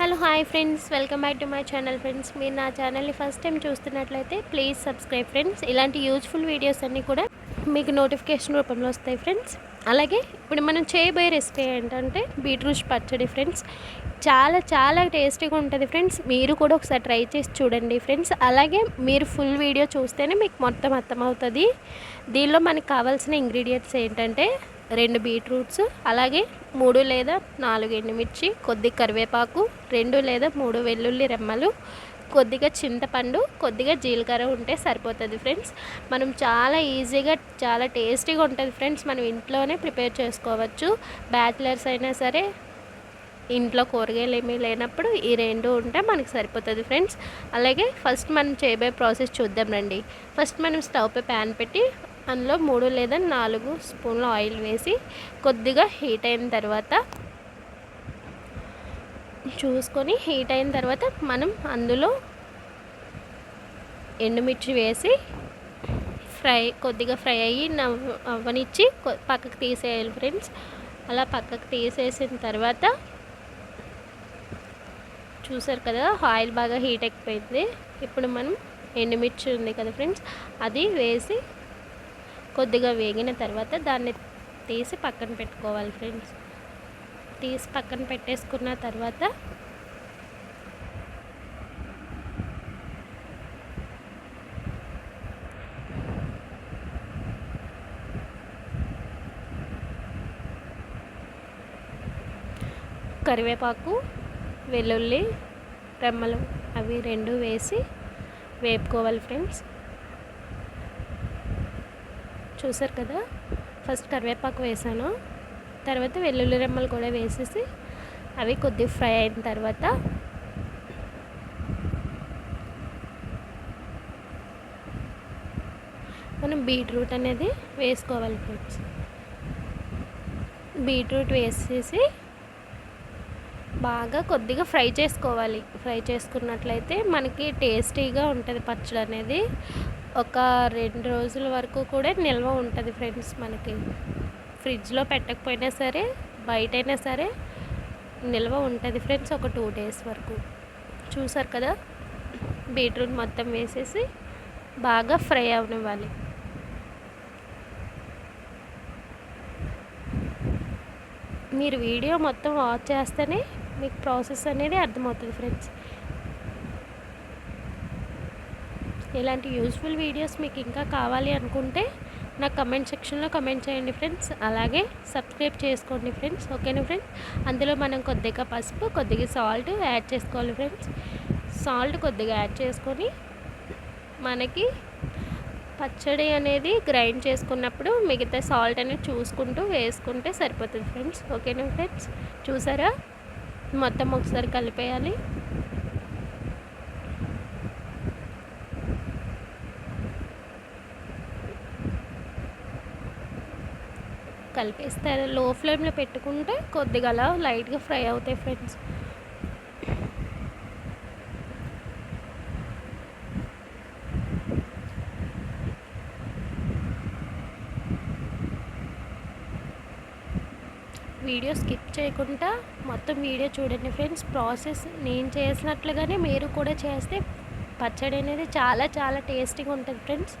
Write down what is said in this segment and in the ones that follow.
Hello hi friends. Welcome back to my channel friends. మీరు నా ఛానల్ని ఫస్ట్ టైం చూస్తున్నట్లయితే ప్లీజ్ సబ్స్క్రైబ్ ఫ్రెండ్స్. ఇలాంటి యూజ్ఫుల్ వీడియోస్ అన్నీ కూడా మీకు నోటిఫికేషన్ రూపంలో వస్తాయి ఫ్రెండ్స్. అలాగే ఇప్పుడు మనం చేయబోయే రెసిపీ ఏంటంటే బీట్రూట్ పచ్చడి ఫ్రెండ్స్. చాలా చాలా టేస్టీగా ఉంటుంది ఫ్రెండ్స్. మీరు కూడా ఒకసారి ట్రై చేసి చూడండి ఫ్రెండ్స్. అలాగే మీరు ఫుల్ వీడియో చూస్తేనే మీకు మొత్తం అర్థమవుతుంది. దీనిలో మనకు కావాల్సిన ఇంగ్రీడియంట్స్ ఏంటంటే రెండు బీట్రూట్స్ అలాగే మూడు లేదా నాలుగు ఎండుమిర్చి కొద్ది కరివేపాకు రెండు లేదా మూడు వెల్లుల్లి రెమ్మలు కొద్దిగా చింతపండు కొద్దిగా జీలకర్ర ఉంటే సరిపోతుంది ఫ్రెండ్స్. మనం చాలా ఈజీగా చాలా టేస్టీగా ఉంటుంది ఫ్రెండ్స్. మనం ఇంట్లోనే ప్రిపేర్ చేసుకోవచ్చు. బ్యాచిలర్స్ అయినా సరే ఇంట్లో కూరగాయలు ఏమీ లేనప్పుడు ఈ రెండు ఉంటే మనకి సరిపోతుంది ఫ్రెండ్స్. అలాగే ఫస్ట్ మనం చేయబోయే ప్రాసెస్ చూద్దాం రండి. ఫస్ట్ మనం స్టవ్ పై ప్యాన్ పెట్టి అందులో మూడు లేదా నాలుగు స్పూన్ల ఆయిల్ వేసి కొద్దిగా హీట్ అయిన తర్వాత చూసుకొని హీట్ అయిన తర్వాత మనం అందులో ఎండుమిర్చి వేసి ఫ్రై కొద్దిగా ఫ్రై అయ్యి నవ్వనిచ్చి అవ్వనిచ్చి పక్కకు తీసేయాలి ఫ్రెండ్స్. అలా పక్కకు తీసేసిన తర్వాత చూసారు కదా ఆయిల్ బాగా హీట్ ఎక్కిపోయింది. ఇప్పుడు మనం ఎండుమిర్చి ఉంది కదా ఫ్రెండ్స్ అది వేసి కొద్దిగా వేగిన తర్వాత దాన్ని తీసి పక్కన పెట్టుకోవాలి ఫ్రెండ్స్. తీసి పక్కన పెట్టేసుకున్న తర్వాత కరివేపాకు వెల్లుల్లి రెమ్మలు అవి రెండు వేసి వేపుకోవాలి ఫ్రెండ్స్. చూసారు కదా? ఫస్ట్ కరివేపాకు వేసాను. తర్వాత వెల్లుల్లి రెమ్మలు కూడా వేసేసి అవి కొద్దిగా ఫ్రై అయిన తర్వాత మనం బీట్రూట్ అనేది వేసుకోవాలి ఫ్రెండ్స్. బీట్రూట్ వేసేసి బాగా కొద్దిగా ఫ్రై చేసుకోవాలి. ఫ్రై చేసుకున్నట్లయితే మనకి టేస్టీగా ఉంటుంది పచ్చడి అనేది ఒక రెండు రోజుల వరకు కూడా నిల్వ ఉంటుంది ఫ్రెండ్స్ మనకి. ఫ్రిడ్జ్లో పెట్టకపోయినా సరే బయటైనా సరే నిల్వ ఉంటుంది ఫ్రెండ్స్ ఒక టూ డేస్ వరకు. చూసారు కదా? బీట్రూట్ మొత్తం వేసేసి బాగా ఫ్రై అవనివ్వాలి. మీరు వీడియో మొత్తం వాచ్ చేస్తేనే మీకు ప్రాసెస్ అనేది అర్థమవుతుంది ఫ్రెండ్స్. ఇలాంటి యూస్ఫుల్ వీడియోస్ మీకు ఇంకా కావాలి అనుకుంటే నాకు కమెంట్ సెక్షన్లో కమెంట్ చేయండి ఫ్రెండ్స్ అలాగే సబ్స్క్రైబ్ చేసుకోండి ఫ్రెండ్స్ ఓకేనా ఫ్రెండ్స్ అందులో మనం కొద్దిగా పసుపు కొద్దిగా సాల్ట్ యాడ్ చేసుకోవాలి ఫ్రెండ్స్ సాల్ట్ కొద్దిగా యాడ్ చేసుకొని మనకి పచ్చడి అనేది గ్రైండ్ చేసుకున్నప్పుడు మిగతా సాల్ట్ అనేది చూసుకుంటూ వేసుకుంటే సరిపోతుంది ఫ్రెండ్స్ ఓకేనా ఫ్రెండ్స్ చూసారా? మొత్తం ఒకసారి కలిపేయాలి. కలిపేస్తారు. లో ఫ్లేమ్లో పెట్టుకుంటే కొద్దిగా అలా లైట్గా ఫ్రై అవుతాయి ఫ్రెండ్స్. వీడియో స్కిప్ చేయకుండా మొత్తం వీడియో చూడండి ఫ్రెండ్స్. ప్రాసెస్ నేను చేసినట్లుగానే మీరు కూడా చేస్తే పచ్చడి అనేది చాలా చాలా టేస్టీగా ఉంటుంది ఫ్రెండ్స్.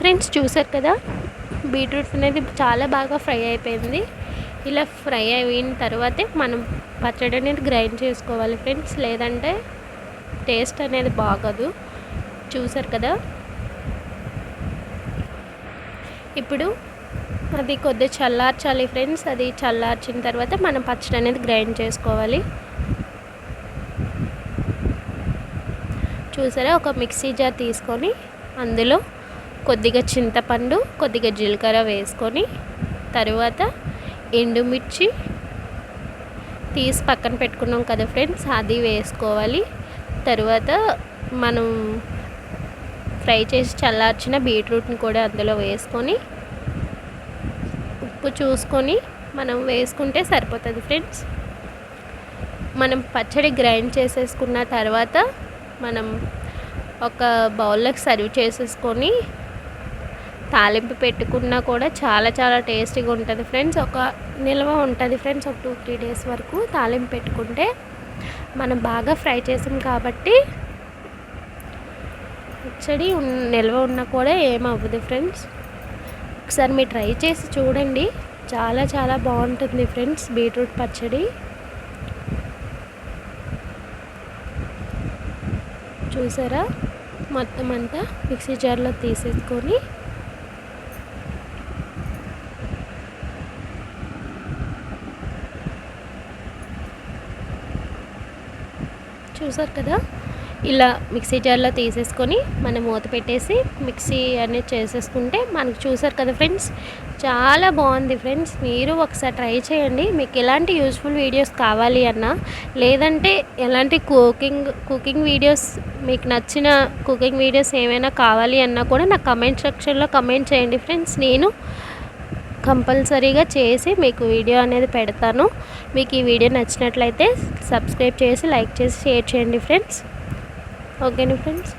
ఫ్రెండ్స్ చూసారు కదా బీట్రూట్ అనేది చాలా బాగా ఫ్రై అయిపోయింది. ఇలా ఫ్రై అయిన తర్వాతే మనం పచ్చడి అనేది గ్రైండ్ చేసుకోవాలి ఫ్రెండ్స్. లేదంటే టేస్ట్ అనేది బాగోదు. చూసారు కదా? ఇప్పుడు అది కొద్దిగా చల్లార్చాలి ఫ్రెండ్స్. అది చల్లార్చిన తర్వాత మనం పచ్చడి అనేది గ్రైండ్ చేసుకోవాలి. చూసారా? ఒక మిక్సీ జార్ తీసుకొని అందులో కొద్దిగా చింతపండు కొద్దిగా జీలకర్ర వేసుకొని తరువాత ఎండుమిర్చి తీసి పక్కన పెట్టుకున్నాం కదా ఫ్రెండ్స్ అది వేసుకోవాలి. తర్వాత మనం ఫ్రై చేసి చల్లార్చిన బీట్రూట్ని కూడా అందులో వేసుకొని ఉప్పు చూసుకొని మనం వేసుకుంటే సరిపోతుంది ఫ్రెండ్స్. మనం పచ్చడి గ్రైండ్ చేసేసుకున్న తర్వాత మనం ఒక బౌల్లోకి సర్వ్ చేసేసుకొని తాలింపు పెట్టుకున్నా కూడా చాలా చాలా టేస్టీగా ఉంటుంది ఫ్రెండ్స్. ఒక నిల్వ ఉంటుంది ఫ్రెండ్స్ ఒక టూ త్రీ డేస్ వరకు తాలింపు పెట్టుకుంటే మనం బాగా ఫ్రై చేసాం కాబట్టి పచ్చడి నిల్వ ఉన్నా కూడా ఏమవ్వదు ఫ్రెండ్స్. ఒకసారి మీరు ట్రై చేసి చూడండి. చాలా చాలా బాగుంటుంది ఫ్రెండ్స్ బీట్రూట్ పచ్చడి. చూసారా? మొత్తం అంతా మిక్సీ జార్లో తీసేసుకొని చూసారు కదా? ఇలా మిక్సీ జార్లో తీసేసుకొని మనం మూత పెట్టేసి మిక్సీ అనేది చేసేసుకుంటే మనకు చూసారు కదా ఫ్రెండ్స్? చాలా బాగుంది ఫ్రెండ్స్. మీరు ఒకసారి ట్రై చేయండి. మీకు ఎలాంటి యూజ్ఫుల్ వీడియోస్ కావాలి అన్నా లేదంటే ఎలాంటి కుకింగ్ కుకింగ్ వీడియోస్ మీకు నచ్చిన కుకింగ్ వీడియోస్ ఏమైనా కావాలి అన్నా కూడా నాకు కమెంట్ సెక్షన్లో కమెంట్ చేయండి ఫ్రెండ్స్. నేను కంపల్సరీగా చేసి మీకు వీడియో అనేది పెడతాను. మీకు ఈ వీడియో నచ్చినట్లయితే సబ్స్క్రైబ్ చేసి లైక్ చేసి షేర్ చేయండి ఫ్రెండ్స్. ఓకేనా ఫ్రెండ్స్?